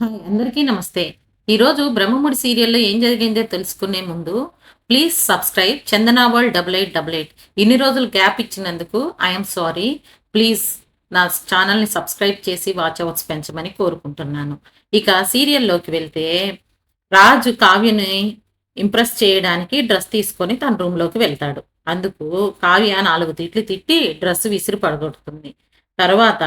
Hi అందరికీ నమస్తే. ఈరోజు బ్రహ్మముడి సీరియల్లో ఏం జరిగిందో తెలుసుకునే ముందు please subscribe Chandana world double eight double eight. ఇన్ని రోజులు గ్యాప్ ఇచ్చినందుకు ఐఎమ్ సారీ ప్లీజ్ నా ఛానల్ని సబ్స్క్రైబ్ చేసి వాచ్ అవర్స్ పెంచమని కోరుకుంటున్నాను. ఇక సీరియల్లోకి వెళ్తే రాజు కావ్యని ఇంప్రెస్ చేయడానికి డ్రెస్ తీసుకొని తన రూమ్లోకి వెళ్తాడు. అందుకు కావ్య నాలుగు తిట్లు తిట్టి డ్రెస్ విసిరి పడగొడుతుంది. తర్వాత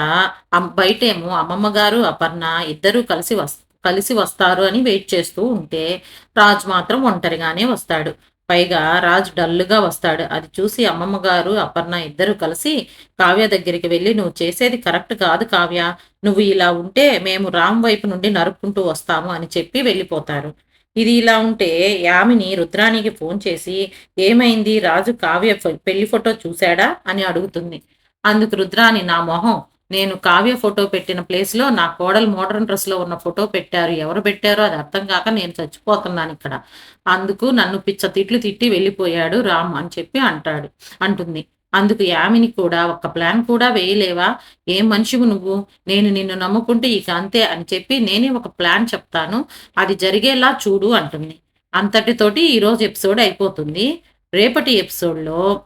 బయటేమో అమ్మమ్మ గారు అపర్ణ ఇద్దరూ కలిసి వస్ కలిసి వస్తారు అని వెయిట్ చేస్తూ ఉంటే రాజ్ మాత్రం ఒంటరిగానే వస్తాడు. పైగా రాజు డల్లుగా వస్తాడు. అది చూసి అమ్మమ్మ గారు అపర్ణ ఇద్దరు కలిసి కావ్య దగ్గరికి వెళ్ళి నువ్వు చేసేది కరెక్ట్ కాదు కావ్య. నువ్వు ఇలా ఉంటే మేము రామ్ వైపు నుండి నరుక్కుంటూ వస్తాము అని చెప్పి వెళ్ళిపోతారు. ఇది ఇలా ఉంటే యామిని రుద్రానికి ఫోన్ చేసి ఏమైంది? రాజు కావ్య పెళ్ళి ఫోటో చూశాడా? అని అడుగుతుంది. అందుకు రుద్రాని నా మొహం నేను కావ్య ఫోటో పెట్టిన ప్లేస్లో నా కోడలు మోడర్న్ డ్రెస్లో ఉన్న ఫోటో పెట్టారు. ఎవరు పెట్టారో అది అర్థం కాక నేను చచ్చిపోతున్నాను ఇక్కడ. అందుకు నన్ను పిచ్చ తిట్లు తిట్టి వెళ్ళిపోయాడు రామ్ అని చెప్పి అంటాడు అంటుంది. అందుకు యామిని కూడా ఒక ప్లాన్ కూడా వేయలేవా? ఏం మనిషివు నువ్వు? నేను నిన్ను నమ్ముకుంటే ఇక అంతే అని చెప్పి నేనే ఒక ప్లాన్ చెప్తాను. అది జరిగేలా చూడు అంటుంది. అంతటితోటి ఈరోజు ఎపిసోడ్ అయిపోతుంది. రేపటి ఎపిసోడ్లో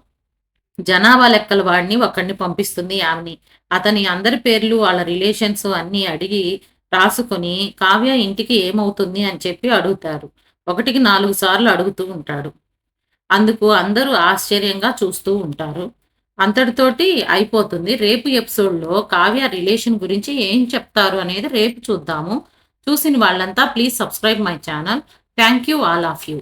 జనాభా లెక్కల వాడిని ఒకడిని పంపిస్తుంది ఆమెని. అతని అందరి పేర్లు వాళ్ళ రిలేషన్స్ అన్నీ అడిగి రాసుకొని కావ్య ఇంటికి ఏమవుతుంది? అని చెప్పి అడుగుతారు. ఒకటికి నాలుగు సార్లు అడుగుతూ ఉంటాడు. అందుకు అందరూ ఆశ్చర్యంగా చూస్తూ ఉంటారు. అంతటితోటి అయిపోతుంది. రేపు ఎపిసోడ్లో కావ్య రిలేషన్ గురించి ఏం చెప్తారు అనేది రేపు చూద్దాము. చూసిన వాళ్ళంతా please subscribe my channel. Thank you all of you.